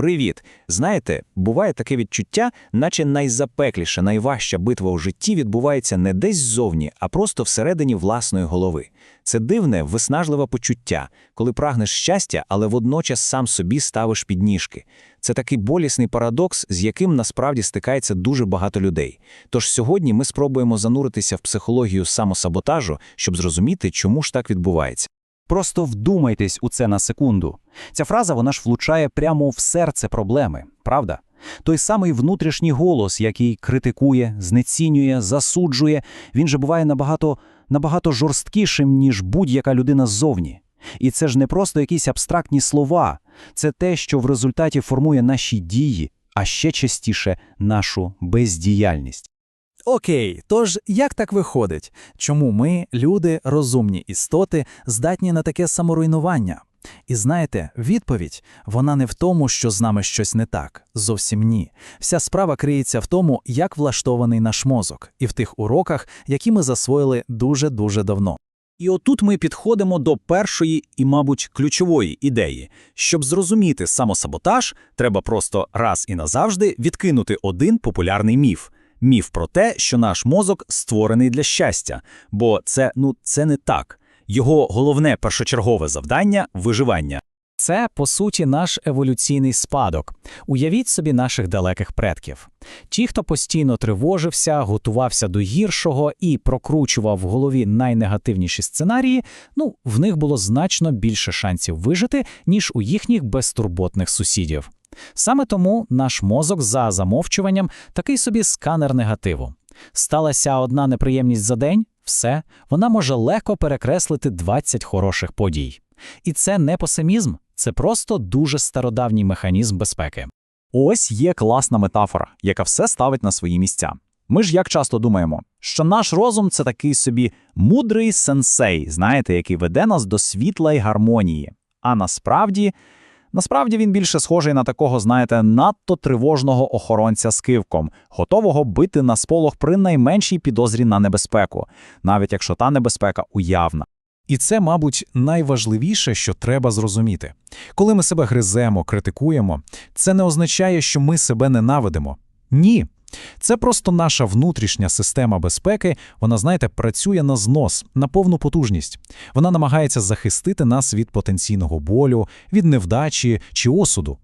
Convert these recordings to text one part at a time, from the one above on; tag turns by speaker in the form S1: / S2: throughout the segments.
S1: Привіт! Знаєте, буває таке відчуття, наче найзапекліша, найважча битва у житті відбувається не десь ззовні, а просто всередині власної голови. Це дивне, виснажливе почуття, коли прагнеш щастя, але водночас сам собі ставиш підніжки. Це такий болісний парадокс, з яким насправді стикається дуже багато людей. Тож сьогодні ми спробуємо зануритися в психологію самосаботажу, щоб зрозуміти, чому ж так відбувається.
S2: Просто вдумайтесь у це на секунду. Ця фраза вона ж влучає прямо в серце проблеми, правда? Той самий внутрішній голос, який критикує, знецінює, засуджує, він же буває набагато, набагато жорсткішим, ніж будь-яка людина ззовні. І це ж не просто якісь абстрактні слова, це те, що в результаті формує наші дії, а ще частіше нашу бездіяльність.
S3: Окей, тож як так виходить? Чому ми, люди, розумні істоти, здатні на таке саморуйнування? І знаєте, відповідь вона не в тому, що з нами щось не так. Зовсім ні. Вся справа криється в тому, як влаштований наш мозок, і в тих уроках, які ми засвоїли дуже-дуже давно.
S4: І отут ми підходимо до першої і, мабуть, ключової ідеї. Щоб зрозуміти самосаботаж, треба просто раз і назавжди відкинути один популярний міф. Міф про те, що наш мозок створений для щастя, бо це, ну, це не так. Його головне першочергове завдання виживання.
S5: Це, по суті, наш еволюційний спадок. Уявіть собі наших далеких предків. Ті, хто постійно тривожився, готувався до гіршого і прокручував в голові найнегативніші сценарії, ну, в них було значно більше шансів вижити, ніж у їхніх безтурботних сусідів. Саме тому наш мозок за замовчуванням такий собі сканер негативу. Сталася одна неприємність за день, все, вона може легко перекреслити 20 хороших подій. І це не песимізм, це просто дуже стародавній механізм безпеки.
S6: Ось є класна метафора, яка все ставить на свої місця. Ми ж як часто думаємо, що наш розум це такий собі мудрий сенсей, знаєте, який веде нас до світла й гармонії. А насправді, насправді він більше схожий на такого, знаєте, надто тривожного охоронця з кивком, готового бити на сполох при найменшій підозрі на небезпеку, навіть якщо та небезпека уявна.
S7: І це, мабуть, найважливіше, що треба зрозуміти. Коли ми себе гриземо, критикуємо, це не означає, що ми себе ненавидимо. Ні. Це просто наша внутрішня система безпеки, вона, знаєте, працює на знос, на повну потужність. Вона намагається захистити нас від потенційного болю, від невдачі чи осуду.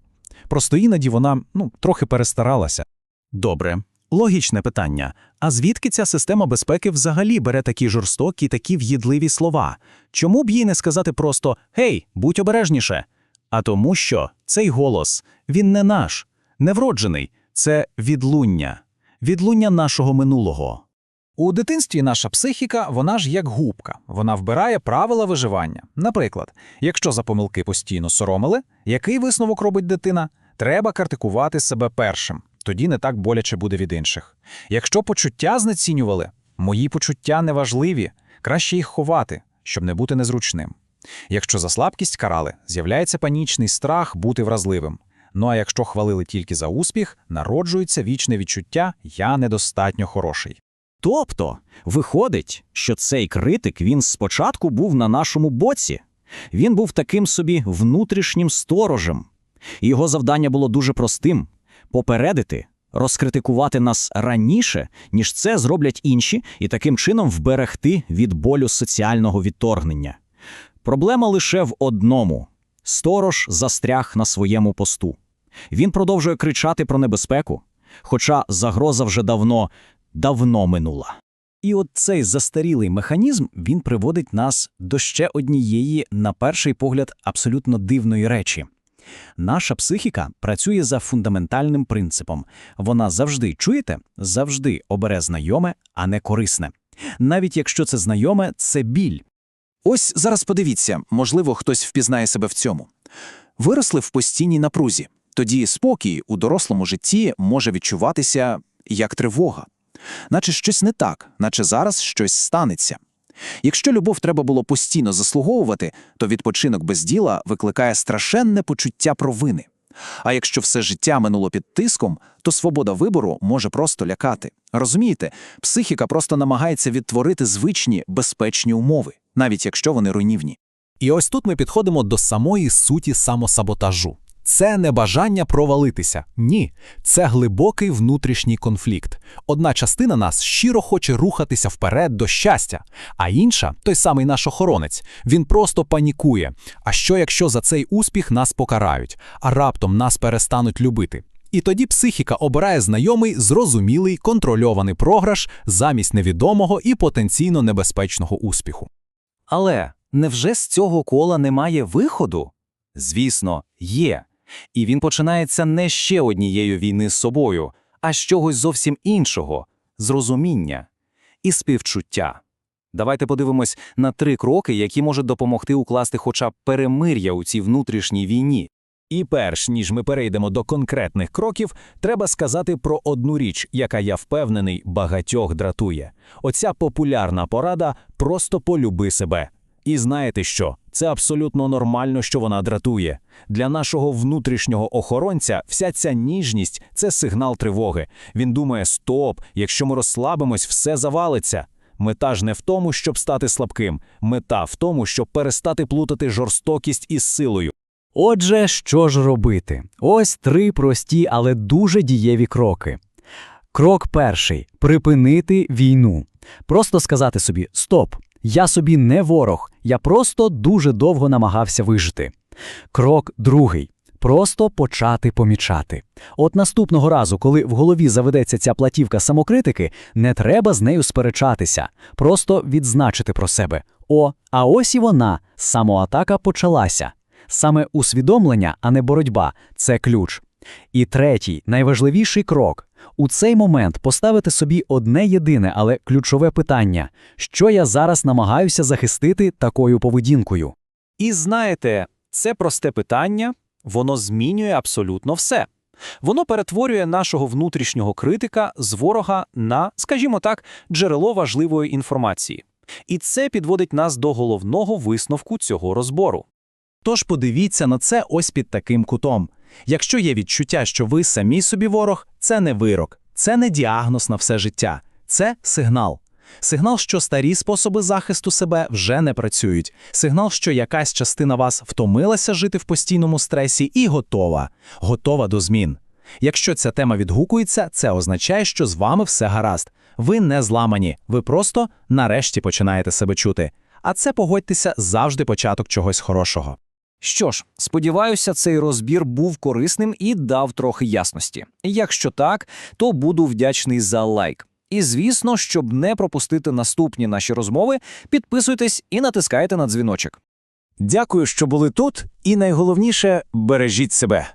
S7: Просто іноді вона ну, трохи перестаралася.
S4: Добре. Логічне питання. А звідки ця система безпеки взагалі бере такі жорстокі, такі в'їдливі слова? Чому б їй не сказати просто «Гей, будь обережніше»? А тому що цей голос, він не наш, не вроджений, це відлуння, відлуння нашого минулого.
S3: У дитинстві наша психіка, вона ж як губка, вона вбирає правила виживання. Наприклад, якщо за помилки постійно соромили, який висновок робить дитина? Треба критикувати себе першим, тоді не так боляче буде від інших. Якщо почуття знецінювали, мої почуття неважливі, краще їх ховати, щоб не бути незручним. Якщо за слабкість карали, з'являється панічний страх бути вразливим. Ну а якщо хвалили тільки за успіх, народжується вічне відчуття «я недостатньо хороший».
S2: Тобто, виходить, що цей критик він спочатку був на нашому боці. Він був таким собі внутрішнім сторожем. Його завдання було дуже простим попередити, розкритикувати нас раніше, ніж це зроблять інші, і таким чином вберегти від болю соціального відторгнення. Проблема лише в одному сторож застряг на своєму посту. Він продовжує кричати про небезпеку, хоча загроза вже давно, давно минула. І от цей застарілий механізм він приводить нас до ще однієї, на перший погляд, абсолютно дивної речі. Наша психіка працює за фундаментальним принципом. Вона завжди, чуєте, завжди обере знайоме, а не корисне. Навіть якщо це знайоме, це біль.
S1: Ось зараз подивіться, можливо, хтось впізнає себе в цьому. Виросли в постійній напрузі. Тоді спокій у дорослому житті може відчуватися як тривога. Наче щось не так, наче зараз щось станеться. Якщо любов треба було постійно заслуговувати, то відпочинок без діла викликає страшенне почуття провини. А якщо все життя минуло під тиском, то свобода вибору може просто лякати. Розумієте, психіка просто намагається відтворити звичні безпечні умови, навіть якщо вони руйнівні.
S7: І ось тут ми підходимо до самої суті самосаботажу. Це не бажання провалитися. Ні, це глибокий внутрішній конфлікт. Одна частина нас щиро хоче рухатися вперед до щастя, а інша, той самий наш охоронець, він просто панікує. А що якщо за цей успіх нас покарають, а раптом нас перестануть любити? І тоді психіка обирає знайомий, зрозумілий, контрольований програш замість невідомого і потенційно небезпечного успіху.
S4: Але невже з цього кола немає виходу? Звісно, є. І він починається не ще однією війни з собою, а з чогось зовсім іншого зрозуміння і співчуття. Давайте подивимось на три кроки, які можуть допомогти укласти хоча б перемир'я у цій внутрішній війні.
S6: І перш ніж ми перейдемо до конкретних кроків, треба сказати про одну річ, яка я впевнений багатьох дратує. Оця популярна порада просто полюби себе. І знаєте що? Це абсолютно нормально, що вона дратує. Для нашого внутрішнього охоронця вся ця ніжність це сигнал тривоги. Він думає: стоп, якщо ми розслабимось, все завалиться. Мета ж не в тому, щоб стати слабким. Мета в тому, щоб перестати плутати жорстокість із силою.
S5: Отже, що ж робити? Ось три прості, але дуже дієві кроки. Крок перший припинити війну. Просто сказати собі: Стоп, я собі не ворог, я просто дуже довго намагався вижити. Крок другий. Просто почати помічати. От наступного разу, коли в голові заведеться ця платівка самокритики, не треба з нею сперечатися, просто відзначити про себе: О, а ось і вона, самоатака почалася. Саме усвідомлення, а не боротьба це ключ. І третій, найважливіший крок у цей момент поставити собі одне єдине, але ключове питання: що я зараз намагаюся захистити такою поведінкою.
S4: І знаєте, це просте питання, воно змінює абсолютно все. Воно перетворює нашого внутрішнього критика з ворога на, скажімо так, джерело важливої інформації. І це підводить нас до головного висновку цього розбору.
S1: Тож подивіться на це ось під таким кутом. Якщо є відчуття, що ви самі собі ворог, це не вирок, це не діагноз на все життя, це сигнал. Сигнал, що старі способи захисту себе вже не працюють. Сигнал, що якась частина вас втомилася жити в постійному стресі і готова, готова до змін. Якщо ця тема відгукується, це означає, що з вами все гаразд. Ви не зламані, ви просто нарешті починаєте себе чути. А це погодьтеся завжди початок чогось хорошого.
S4: Що ж, сподіваюся, цей розбір був корисним і дав трохи ясності. Якщо так, то буду вдячний за лайк. І звісно, щоб не пропустити наступні наші розмови, підписуйтесь і натискайте на дзвіночок.
S1: Дякую, що були тут, і найголовніше бережіть себе.